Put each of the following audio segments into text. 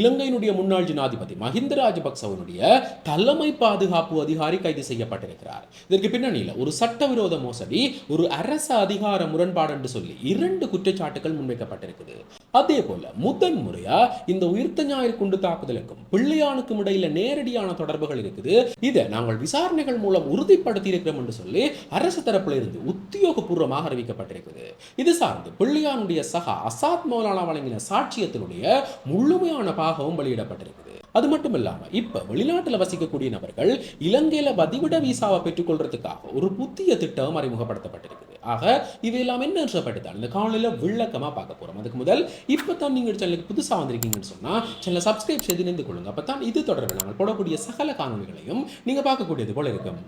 இலங்கையினுடைய முன்னாள் ஜனாதிபதி மஹிந்த ராஜபக்சவனுடைய தலைமை பாதுகாப்பு அதிகாரி கைது செய்யப்பட்டிருக்கிறார். இதற்கு பின்னணியில் ஒரு சட்டவிரோத மோசடி ஒரு அரச அதிகார முரண்பாடு என்று சொல்லி இரண்டு குற்றச்சாட்டுகள் முன்வைக்கப்பட்டிருக்குது. அதே போல முதன் முறையா இந்த உயிர்த்த ஞாயிறு குண்டு தாக்குதலுக்கும் பிள்ளையானுக்கும் இடையில நேரடியான தொடர்புகள் இருக்குது. இதை நாங்கள் விசாரணைகள் மூலம் உறுதிப்படுத்தி இருக்கிறோம் என்று சொல்லி அரசு தரப்பில் இருந்து உத்தியோகபூர்வமாக அறிவிக்கப்பட்டிருக்குது. இது சார்ந்து பிள்ளையானுடைய சகா அசாத் மௌலானா வழங்கின சாட்சியத்தினுடைய முழுமையான பாகமும் வெளியிடப்பட்டிருக்குது. அது மட்டும் இல்லாம இப்ப வெளிநாட்டுல வசிக்கக்கூடிய நபர்கள் இலங்கையில வதிவிட விசாவை பெற்றுக்கொள்றதுக்காக ஒரு புதிய திட்டம் அறிமுகப்படுத்தப்பட்டிருக்குது. ஆக இது எல்லாம் என்ன சொல்லப்பட்டுதான் இந்த காணொலியில விளக்கமா பார்க்க போறோம். அதுக்கு முதல் இப்போ தான் நீங்கள் சேனலுக்கு புதுசாக வந்திருக்கீங்கன்னு சொன்னால் சேனலை சப்ஸ்கிரைப் செய்து நின்று கொள்ளுங்க. அப்பதான் இது தொடர்பில் நாங்கள் போடக்கூடிய சகல காணொலிகளையும் நீங்கள் பார்க்கக்கூடியது போல இருக்கும்.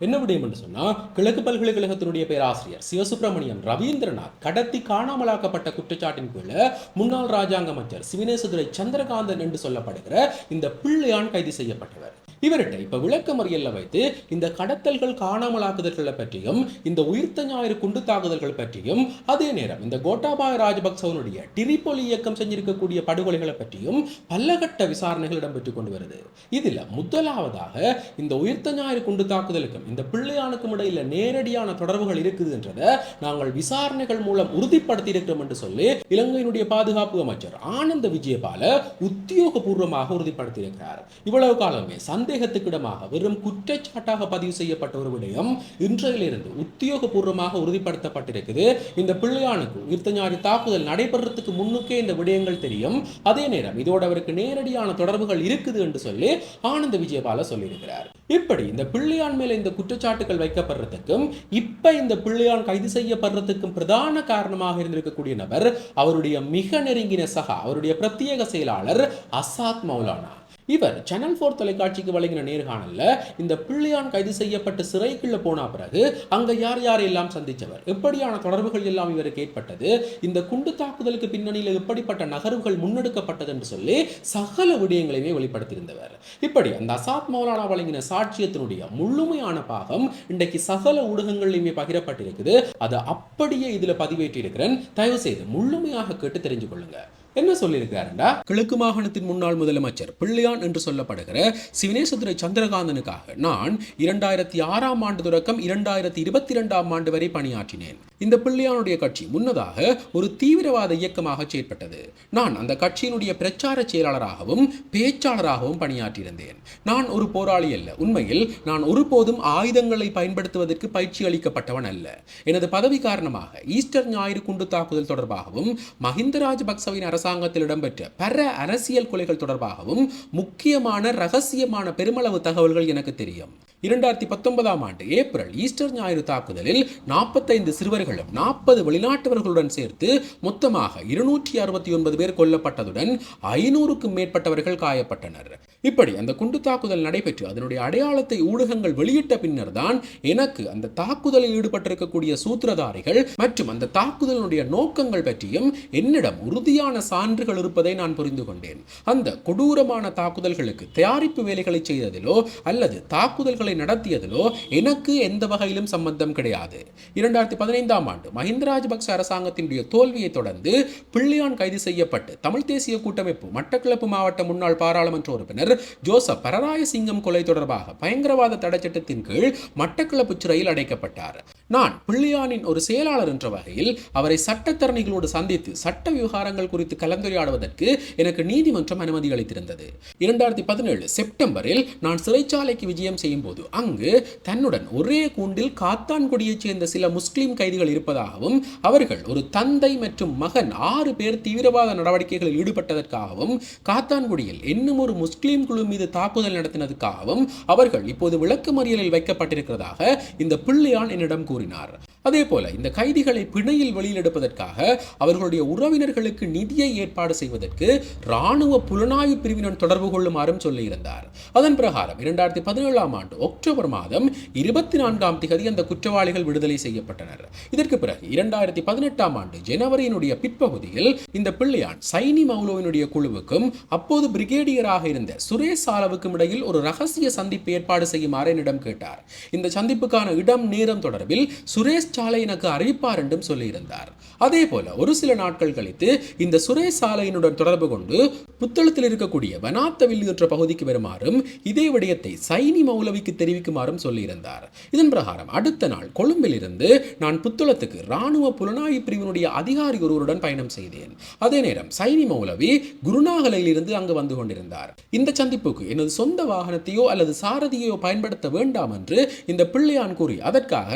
என்ன விடயம் என்று சொன்னால் கிழக்கு பல்கலைக்கழகத்தினுடைய பேராசிரியர் சிவசுப்பிரமணியம் ரவீந்திரநாத் கடத்தி காணாமலாக்கப்பட்ட குற்றச்சாட்டின் கீழே முன்னாள் ராஜாங்க அமைச்சர் சிவனேசதுரை சந்திரகாந்தன் என்று சொல்லப்படுகிற இந்த பிள்ளையான் கைது செய்யப்பட்டவர். இவர்கிட்ட இப்ப விளக்கமறியல்ல வைத்து இந்த கடத்தல்கள் காணாமலாக்குதல்களை பற்றியும் இந்த உயிர்த்த ஞாயிறு குண்டு தாக்குதல்கள் பற்றியும் அதே நேரம் இந்த கோட்டாபாய ராஜபக்சவனுடைய டிரிபொலி இயக்கம் செஞ்சிருக்கக்கூடிய படுகொலைகளை பற்றியும் பல்லகட்ட விசாரணைகள் இடம்பெற்றுக் கொண்டு வருது. இதுல முதலாவதாக இந்த உயிர்த்த ஞாயிறு குண்டு தாக்குதலுக்கும் இந்த பிள்ளையானுக்கும் இடையில நேரடியான தொடர்புகள் இருக்குதுன்றதை நாங்கள் விசாரணைகள் மூலம் உறுதிப்படுத்தி இருக்கிறோம் என்று சொல்லி இலங்கையினுடைய பாதுகாப்பு அமைச்சர் ஆனந்த விஜயபால உத்தியோகபூர்வமாக உறுதிப்படுத்தியிருக்கிறார். இவ்வளவு காலமே சந்தேகத்துக்கிடமாக வெறும் குற்றச்சாட்டாக பதிவு செய்யப்பட்ட ஒரு விடயம் இன்றையிலிருந்து உத்தியோகபூர்வமாக உறுதிப்படுத்தப்பட்டிருக்குது. இந்த பிள்ளையானுக்கு உயிர்த்தஞாரி தாக்குதல் நடைபெறத்துக்கு முன்னுக்கே இந்த விடயங்கள் தெரியும். அதே நேரம் இதோடு அவருக்கு நேரடியான தொடர்புகள் இருக்குது என்று சொல்லி ஆனந்த விஜயபால சொல்லியிருக்கிறார். இப்படி இந்த பிள்ளையான் மேல இந்த குற்றச்சாட்டுகள் வைக்கப்படுறதுக்கும் இப்ப இந்த பிள்ளையான் கைது செய்யப்படுறதுக்கும் பிரதான காரணமாக இருந்திருக்கக்கூடிய நபர் அவருடைய மிக நெருங்கின சகா அவருடைய பிரத்யேக செயலாளர் அசாத் மௌலானா. இவர் சேனல் ஃபோர் தொலைக்காட்சிக்கு வழங்கின நேர்காணல்ல இந்த பிள்ளையான் கைது செய்யப்பட்டு சிறைக்குள்ள போன பிறகு அங்க யார் யாரெல்லாம் சந்திச்சவர்? எப்படியான தொடர்புகள் எல்லாம் இவருக்கு ஏற்பட்டது? இந்த குண்டு தாக்குதலுக்கு பின்னணியில் எப்படிப்பட்ட நகர்வுகள் முன்னெடுக்கப்பட்டது என்று சொல்லி சகல விடயங்களையுமே வெளிப்படுத்தியிருந்தவர். இப்படி அந்த அசாத் மௌலானா வழங்கின சாட்சியத்தினுடைய முழுமையான பாகம் இன்றைக்கு சகல ஊடகங்களிலுமே பகிரப்பட்டிருக்குது. அதை அப்படியே இதுல பதிவேற்றிருக்கிறேன் தயவு செய்து முழுமையாக கேட்டு தெரிஞ்சு கொள்ளுங்க என்ன சொல்லியிருக்காருண்டா? கிழக்கு மாகாணத்தின் முன்னாள் முதலமைச்சர் பிள்ளையான் என்று சொல்லப்படுகிற சிவனேசதுரை சந்திரகாந்தனுக்காக நான் இரண்டாயிரத்தி ஆறாம் ஆண்டு தொடக்கம் இரண்டாயிரத்தி இருபத்தி இரண்டாம் ஆண்டு வரை பணியாற்றினேன். இந்த பிள்ளையானுடைய கட்சி முன்னதாக ஒரு தீவிரவாத இயக்கமாக செயற்பட்டது. நான் அந்த கட்சியினுடைய பிரச்சார செயலாளராகவும் பேச்சாளராகவும் பணியாற்றியிருந்தேன். நான் ஒரு போராளி அல்ல. உண்மையில் நான் ஒருபோதும் ஆயுதங்களை பயன்படுத்துவதற்கு பயிற்சி அளிக்கப்பட்டவன் அல்ல. எனது பதவி காரணமாக ஈஸ்டர் ஞாயிறு குண்டு தாக்குதல் தொடர்பாகவும் மஹிந்த ராஜபக்சவின் அரசாங்கத்தில் இடம்பெற்ற பல அரசியல் கொலைகள் தொடர்பாகவும் முக்கியமான ரகசியமான பெருமளவு தகவல்கள் எனக்கு தெரியும். இரண்டாயிரத்தி பத்தொன்பதாம் ஆண்டு ஏப்ரல் ஈஸ்டர் ஞாயிறு தாக்குதலில் நாற்பத்தைந்து சிறுவர்களும் நாற்பது வெளிநாட்டவர்களுடன் சேர்த்து மொத்தமாக இருநூற்றி அறுபத்தி ஒன்பது பேர் கொல்லப்பட்டதுடன் ஐநூறுக்கும் மேற்பட்டவர்கள் காயப்பட்டனர். இப்படி அந்த குண்டு தாக்குதல் நடைபெற்று அதனுடைய அடையாளத்தை ஊடகங்கள் வெளியிட்ட பின்னர் தான் எனக்கு அந்த தாக்குதலில் ஈடுபட்டிருக்கக்கூடிய சூத்திரதாரிகள் மற்றும் அந்த தாக்குதலினுடைய நோக்கங்கள் பற்றியும் என்னிடம் உறுதியான சான்றுகள் இருப்பதை நான் புரிந்து கொண்டேன். அந்த கொடூரமான தாக்குதல்களுக்கு தயாரிப்பு வேலைகளை செய்ததிலோ அல்லது தாக்குதல்களை நடத்தியதிலோ எனக்கு எந்த வகையிலும் சம்பந்தம் கிடையாது. இரண்டாயிரத்தி பதினைந்தாம் ஆண்டு மஹிந்த ராஜபக்ச அரசாங்கத்தினுடைய தோல்வியை தொடர்ந்து பிள்ளையான் கைது செய்யப்பட்டு தமிழ் தேசிய கூட்டமைப்பு மட்டக்களப்பு மாவட்ட முன்னாள் பாராளுமன்ற உறுப்பினர் ஜோசப் பரராயசிங்கம் கொலை தொடர்பாக பயங்கரவாத தடைச்சட்டத்தின் கீழ் மட்டக்களப்பு சிறையில் அடைக்கப்பட்டார். நான் பிள்ளையானின் ஒரு செயலாளர் என்ற வகையில் அவரை சட்டத்தரணிகளோடு சந்தித்து சட்ட விவகாரங்கள் குறித்து கலந்துரையாடுவதற்கு எனக்கு நீதிமன்றம் அனுமதி அளித்திருந்தது. இரண்டாயிரத்தி பதினேழு செப்டம்பரில் நான் சிறைச்சாலைக்கு விஜயம் செய்யும் போது அங்கு தன்னுடன் ஒரே கூண்டில் காத்தான்குடியைச் சேர்ந்த சில முஸ்லிம் கைதிகள் இருப்பதாகவும் அவர்கள் ஒரு தந்தை மற்றும் மகன் ஆறு பேர் தீவிரவாத நடவடிக்கைகளில் ஈடுபட்டதற்காகவும் காத்தான்குடியில் இன்னும் ஒரு முஸ்லிம் குழு மீது தாக்குதல் நடத்தினதுக்காகவும் அவர்கள் இப்போது விளக்கு மறியலில் வைக்கப்பட்டிருக்கிறதாக இந்த பிள்ளையான் என்னிடம் கூறினார். அதே போல இந்த கைதிகளை பிணையில் வெளியில் எடுப்பதற்காக அவர்களுடைய உறவினர்களுக்கு நிதியை ஏற்பாடு செய்வதற்கு ராணுவ புலனாய்வு பிரிவினர் தொடர்பு கொள்ளுமாறும் சொல்லியிருந்தார். அதன் பிரகாரம் இரண்டாயிரத்தி பதினேழாம் ஆண்டு அக்டோபர் மாதம் இருபத்தி நான்காம் திகதி அந்த குற்றவாளிகள் விடுதலை செய்யப்பட்டனர். இதற்கு பிறகு இரண்டாயிரத்தி பதினெட்டாம் ஆண்டு ஜனவரியினுடைய பிற்பகுதியில் இந்த பிள்ளையான் சைனி மௌலோவினுடைய குழுவுக்கும் அப்போது பிரிகேடியராக இருந்த சுரேஷ் ஆலவுக்கும் இடையில் ஒரு ரகசிய சந்திப்பு ஏற்பாடு செய்யுமாறு என்னிடம் கேட்டார். இந்த சந்திப்புக்கான இடம் நேரம் தொடர்பில் சுரேஷ் சாலை எனக்கு அறிவிப்பார் என்றும் சொல்லியிருந்தார். அதே போல ஒரு சில நாட்கள் கழித்து இந்த சுரேஷ் சாலையினுடன் தொடர்பு கொண்டு புத்தளத்தில் இருக்கக்கூடிய வனாத்தவில் என்ற பகுதிக்கு வருமாறும் இதே விடயத்தை சைனி மௌலவிக்கு தெரிவிக்குமாறும் சொல்லியிருந்தார். இதன் பிரகாரம் அடுத்த நாள் கொழும்பில் இருந்து நான் புத்தளத்துக்கு ராணுவ புலனாய்வு பிரிவினுடைய அதிகாரி ஒருவருடன் பயணம் செய்தேன். அதே நேரம் சைனி மௌலவி குருநாகலையில் இருந்து அங்கு வந்து கொண்டிருந்தார். இந்த சந்திப்புக்கு எனது சொந்த வாகனத்தையோ அல்லது சாரதியோ பயன்படுத்த வேண்டாம் என்று இந்த பிள்ளையான் கூறி அதற்காக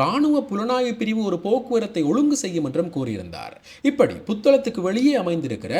இராணுவ புலனாய்வு பிரிவு ஒரு போக்குவரத்தை ஒழுங்கு செய்யும் என்றும் கூறியிருந்தார். இப்படி புத்தளத்துக்கு வெளியே அமைந்திருக்கிற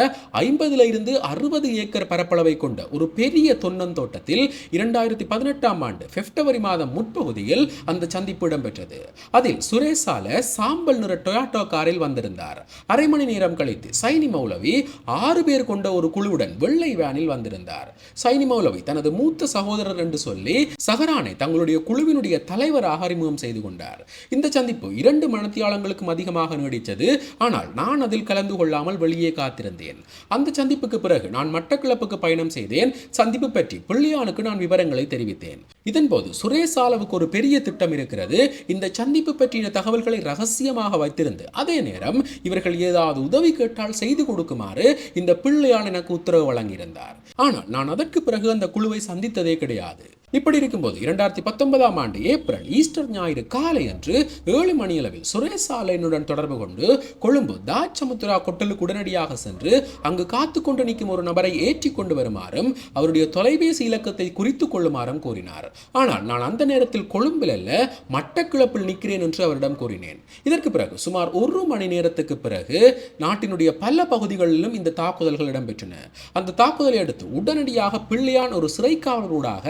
ஐம்பதுல இருந்து அறுபது ஏக்கர் பரப்பளவை கொண்ட ஒரு பெரிய தொன்னந்தோட்டத்தில் இரண்டாயிரத்தி பதினெட்டாம் ஆண்டு பிப்ரவரி மாதம் முற்பகுதியில் அந்த சந்திப்பு இடம்பெற்றது. அதில் சுரேஷால சாம்பல் நிற டொயாட்டோ காரில் வந்திருந்தார். அரை மணி நேரம் கழித்து சைனி மௌலவி ஆறு பேர் கொண்ட ஒரு குழுவுடன் வெள்ளை வேனில் வந்திருந்தார். சைனி மௌலவி தனது மூத்த சகோதரர் என்று சொல்லி சஹரானை தங்களுடைய குழுவினுடைய தலைவராக அறிமுகம் செய்து கொண்டார். இந்த சந்திப்பு இரண்டு மனத்தியாளங்களுக்கும் அதிகமாக நீடித்தது. ஆனால் நான் அதில் கலந்து கொள்ளாமல் வெளியே காத்திருந்தேன். அந்த சந்திப்புக்கு பிறகு நான் மட்டக்களப்புக்கு பயணம் செய்தேன். சந்திப்பு பற்றி பிள்ளையானுக்கு நான் விவரங்களை தெரிவித்தேன். இதன்போது சுரேஷ் ஆலவுக்கு ஒரு பெரிய திட்டம் இருக்கிறது. இந்த சந்திப்பு பற்றின தகவல்களை ரகசியமாக வைத்திருந்து அதே நேரம் இவர்கள் ஏதாவது உதவி கேட்டால் செய்து கொடுக்குமாறு இந்த பிள்ளையான் எனக்கு உத்தரவு வழங்கியிருந்தார். ஆனால் நான் அதற்கு பிறகு அந்த குழுவை சந்தித்ததே கிடையாது. இப்படி இருக்கும்போது இரண்டாயிரத்தி பத்தொன்பதாம் ஆண்டு ஏப்ரல் ஈஸ்டர் ஞாயிறு காலை அன்று ஏழு மணியளவில் சுரேஷ் சாலையினுடன் தொடர்பு கொண்டு கொழும்பு தாச்சமுத்ரா கொட்டலுக்கு உடனடியாக சென்று அங்கு காத்து கொண்டு நிற்கும் ஒரு நபரை ஏற்றி கொண்டு வருமாறும் அவருடைய தொலைபேசி இலக்கத்தை குறித்து கொள்ளுமாறும் கூறினார் ஆனால் நான் அந்த நேரத்தில் கொழும்பில் அல்ல மட்டக்கிழப்பில் நிற்கிறேன் என்று அவரிடம் கூறினேன். இதற்கு பிறகு சுமார் ஒரு மணி நேரத்துக்கு பிறகு நாட்டினுடைய பல பகுதிகளிலும் இந்த தாக்குதல்கள் இடம்பெற்றன. அந்த தாக்குதலை அடுத்து உடனடியாக பிள்ளையான் ஒரு சிறைக்காவலூடாக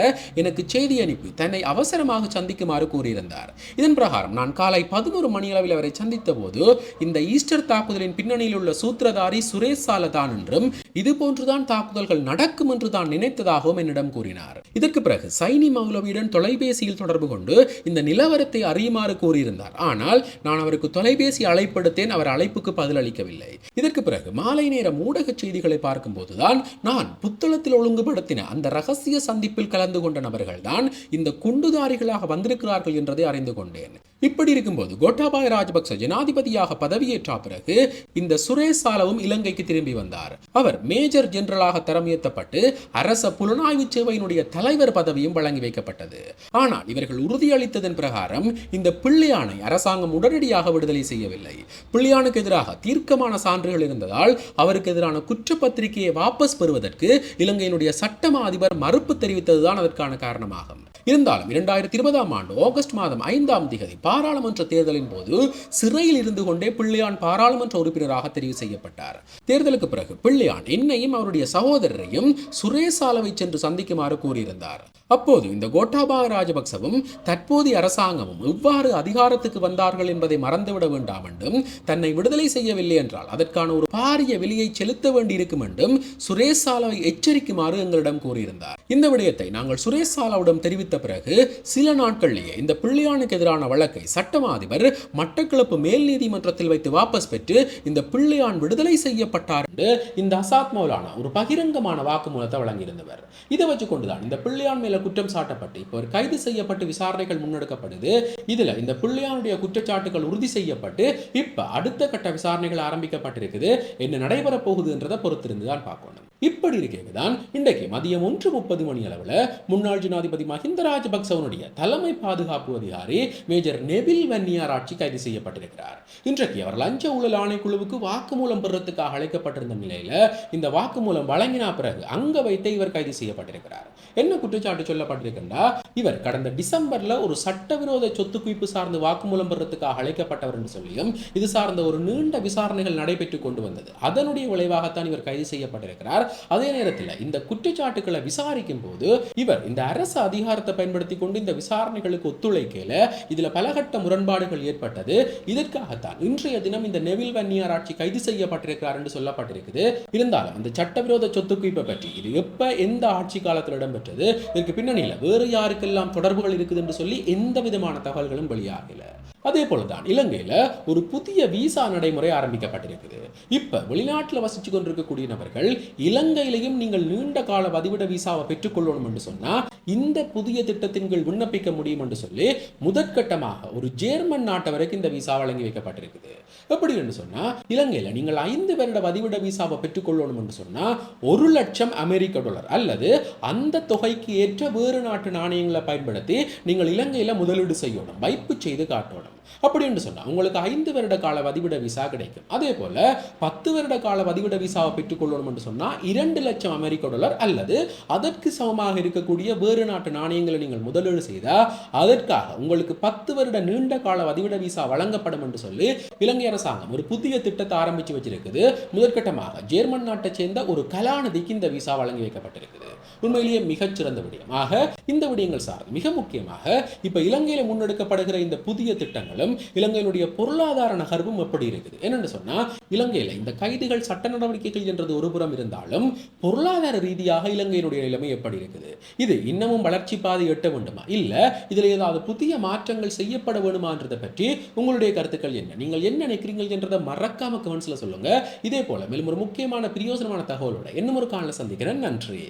எனக்கு செய்தி அனுப்பி தன்னை அவசரமாக சந்திக்குமாறு கூறியிருந்தார். இதன் பிரகாரம் நான் காலை பதினோரு மணியளவில் அவரை சந்தித்த போது இந்த ஈஸ்டர் தாக்குதலின் பின்னணியில் உள்ள சூத்திரதாரி சுரேஷ் சாலதான் என்றும் இது போன்றுதான் தாக்குதல்கள் நடக்கும் என்று தான் நினைத்ததாகவும் என்னிடம் கூறினார். இதற்கு பிறகு சைனி மௌலவியுடன் தொலைபேசியில் தொடர்பு கொண்டு இந்த நிலவரத்தை அறியுமாறு கூறியிருந்தார். ஆனால் நான் அவருக்கு தொலைபேசி அழைப்படுத்தேன் அவர் அழைப்புக்கு பதிலளிக்கவில்லை. இதற்கு பிறகு மாலை நேரம் ஊடக செய்திகளை பார்க்கும் போதுதான் நான் புத்தளத்தில் ஒழுங்குபடுத்தின அந்த ரகசிய சந்திப்பில் கலந்து கொண்ட நபர் தான் இந்த குண்டுதாரிகளாக வந்திருக்கிறார்கள் என்றதை அறிந்து கொண்டேன். இப்படி இருக்கும்போது கோட்டாபாய ராஜபக்ச ஜனாதிபதியாக பதவியேற்ற பிறகு இந்த சுரேஷ் சாலவும் இலங்கைக்கு திரும்பி வந்தார். அவர் மேஜர் ஜெனரலாக தரமுயர்த்தப்பட்டு அரச புலனாய்வு சேவையினுடைய தலைவர் பதவியும் வழங்கி வைக்கப்பட்டது. ஆனால் இவர்கள் உறுதியளித்ததன் பிரகாரம் இந்த பிள்ளையானை அரசாங்கம் உடனடியாக விடுதலை செய்யவில்லை. பிள்ளையானுக்கு எதிராக தீர்க்கமான சான்றுகள் இருந்ததால் அவருக்கு எதிரான குற்றப்பத்திரிகையை வாபஸ் பெறுவதற்கு இலங்கையினுடைய சட்டமா அதிபர் மறுப்பு தெரிவித்ததுதான் அதற்கான காரணமாகும். இருந்தாலும் இரண்டாயிரத்தி இருபதாம் ஆண்டு ஆகஸ்ட் மாதம் ஐந்தாம் திகதி பாராளுமன்ற தேர்தலின் போது சிறையில் இருந்து கொண்டே பிள்ளையான் பாராளுமன்ற உறுப்பினராக தெரிவு செய்யப்பட்டார். தேர்தலுக்கு பிறகு பிள்ளையான் என்னையும் அவருடைய சகோதரரையும் சுரேசாலவை சென்று சந்திக்குமாறு கூறியிருந்தார். அப்போது இந்த கோட்டாபாய ராஜபக்சவும் தற்போதைய அரசாங்கமும் எவ்வாறு அதிகாரத்துக்கு வந்தார்கள் என்பதை மறந்துவிட வேண்டாம் என்றும் தன்னை விடுதலை செய்யவில்லை என்றால் அதற்கான ஒரு பாரிய விலையை செலுத்த வேண்டியிருக்கும் என்றும் சுரேஷ் எச்சரிக்குமாறு எங்களிடம் கூறியிருந்தார். இந்த விடயத்தை நாங்கள் சுரேஷ் தெரிவித்து தெரிவித்த பிறகு சில நாட்களிலேயே இந்த பிள்ளையானுக்கு எதிரான வழக்கை சட்டமா அதிபர் மட்டக்களப்பு மேல் நீதிமன்றத்தில் வைத்து வாபஸ் பெற்று இந்த பிள்ளையான் விடுதலை செய்யப்பட்டார் என்று இந்த அசாத் மௌலானா ஒரு பகிரங்கமான வாக்குமூலத்தை வழங்கியிருந்தவர். இதை வச்சு கொண்டுதான் இந்த பிள்ளையான் மேல குற்றம் சாட்டப்பட்டு இப்போ ஒரு கைது செய்யப்பட்டு விசாரணைகள் முன்னெடுக்கப்படுது. இதுல இந்த பிள்ளையானுடைய குற்றச்சாட்டுகள் உறுதி செய்யப்பட்டு இப்ப அடுத்த கட்ட விசாரணைகள் ஆரம்பிக்கப்பட்டிருக்குது. என்ன நடைபெற போகுதுன்றதை பொறுத்திருந்து தான் பார்க்கணும். இப்படி இருக்கேங்க தான் இன்றைக்கு மதியம் ஒன்று முப்பது மணி அளவில் முன்னாள் ஜனாதிபதி மஹிந்த ராஜபக்சவனுடைய தலைமை பாதுகாப்பு அதிகாரி மேஜர் நெபில் வன்னியார் ஆட்சி கைது செய்யப்பட்டிருக்கிறார். இன்றைக்கு அவர் லஞ்ச ஊழல் ஆணைக்குழுவுக்கு வாக்குமூலம் பெறத்துக்காக அழைக்கப்பட்டிருந்த நிலையில் இந்த வாக்குமூலம் வழங்கினா பிறகு அங்க வைத்து இவர் கைது செய்யப்பட்டிருக்கிறார். என்ன குற்றச்சாட்டு சொல்லப்பட்டிருக்கின்றா? இவர் கடந்த டிசம்பர்ல ஒரு சட்டவிரோத சொத்து குவிப்பு சார்ந்து வாக்குமூலம் பெறத்துக்காக அழைக்கப்பட்டவர் என்று சொல்லியும் இது சார்ந்த ஒரு நீண்ட விசாரணைகள் நடைபெற்று கொண்டு வந்தது. அதனுடைய விளைவாகத்தான் இவர் கைது செய்யப்பட்டிருக்கிறார். அதே நேரத்தில் இந்த குற்றச்சாட்டுகளை விசாரிக்கும் போது இவர் இந்த அரசு அதிகாரத்தை பயன்படுத்தி கொண்டு இந்த விசாரணைகளுக்கு ஒத்துழைக்கல இதுல பலகட்ட முரண்பாடுகள் ஏற்பட்டது. இதற்காகத்தான் இன்றைய தினம் இந்த நெவில் வன்னியார் ஆட்சி கைது செய்யப்பட்டிருக்கிறார் என்று சொல்லப்பட்டிருக்குது. இருந்தாலும் இந்த சட்டவிரோத சொத்து குவிப்பை பற்றி இது எப்ப எந்த ஆட்சி காலத்தில் இடம்பெற்றது? இதற்கு பின்னணியில் வேறு யாருக்கெல்லாம் தொடர்புகள் இருக்குது என்று சொல்லி எந்த விதமான தகவல்களும் வெளியாகல. அதே போலதான் இலங்கையில ஒரு புதிய விசா நடைமுறை ஆரம்பிக்கப்பட்டிருக்குது. இப்ப வெளிநாட்டில் வசிச்சு கொண்டிருக்கக்கூடிய நபர்கள் இலங்கையிலையும் நீங்கள் நீண்ட கால வதிவிட விசாவை பெற்றுக்கொள்ளணும் என்று சொன்னால் இந்த புதிய திட்டத்தின் கீழ் விண்ணப்பிக்க முடியும் என்று சொல்லி முதற்கட்டமாக ஒரு ஜேர்மன் நாட்டை வரைக்கும் இந்த விசா வழங்கி வைக்கப்பட்டிருக்குது. எப்படி என்று சொன்னா இலங்கையில நீங்கள் ஐந்து வருட வதிவிட விசாவை பெற்றுக்கொள்ளணும் என்று சொன்னா ஒரு லட்சம் அமெரிக்க டாலர் அல்லது அந்த தொகைக்கு ஏற்ற வேறு நாட்டு நாணயங்களை பயன்படுத்தி நீங்கள் இலங்கையில முதலீடு செய்யணும் வைப்பு செய்து காட்டணும். அப்படி என்று சொன்னா உங்களுக்கு ஐந்து வருட கால வதிவிட விசா கிடைக்கும். அதே போல பத்து வருட கால வதிவிட விசாவை பெற்றுக்கொள்ளணும் என்று சொன்னா இரண்டு லட்சம் அமெரிக்க டாலர் அல்லது அதற்கு சமமாக இருக்கக்கூடிய வேறு நாட்டு நாணயங்களை நீங்கள் முதலீடு செய்தால் அதற்காக உங்களுக்கு பத்து வருட நீண்ட கால வதிவிட விசா வழங்கப்படும் என்று சொல்லி இலங்கை அரசாங்கம் ஒரு புதிய திட்டத்தை ஆரம்பிச்சு வச்சிருக்குது. முதற்கட்டமாக ஜெர்மன் நாட்டை சேர்ந்த ஒரு கலாநிதிக்கு இந்த விசா வழங்கி வைக்கப்பட்டிருக்குது. உண்மையிலேயே மிகச்சிறந்த விடயம் ஆக இந்த விடயங்கள் சார்ந்து மிக முக்கியமாக இப்ப இலங்கையில் முன்னெடுக்கப்படுகிற இந்த புதிய திட்டங்கள் இருந்தாலும் இலங்கையினுடைய பொருளாதார நகர்வும் எப்படி இருக்குது? என்னென்னு சொன்னால் இலங்கையில் இந்த கைதிகள் சட்ட நடவடிக்கைகள் என்றது ஒரு புறம் இருந்தாலும் பொருளாதார ரீதியாக இலங்கையினுடைய நிலைமை எப்படி இருக்குது? இது இன்னமும் வளர்ச்சி பாதை எட்ட வேண்டுமா? இல்லை இதில் ஏதாவது புதிய மாற்றங்கள் செய்யப்பட வேண்டுமான்றதை பற்றி உங்களுடைய கருத்துக்கள் என்ன? நீங்கள் என்ன நினைக்கிறீங்க என்றதை மறக்காம கமெண்ட்ஸில் சொல்லுங்கள் இதே போல மேலும் ஒரு முக்கியமான பிரயோசனமான தகவலோட இன்னும் ஒரு காலில் சந்திக்கிறேன். நன்றி.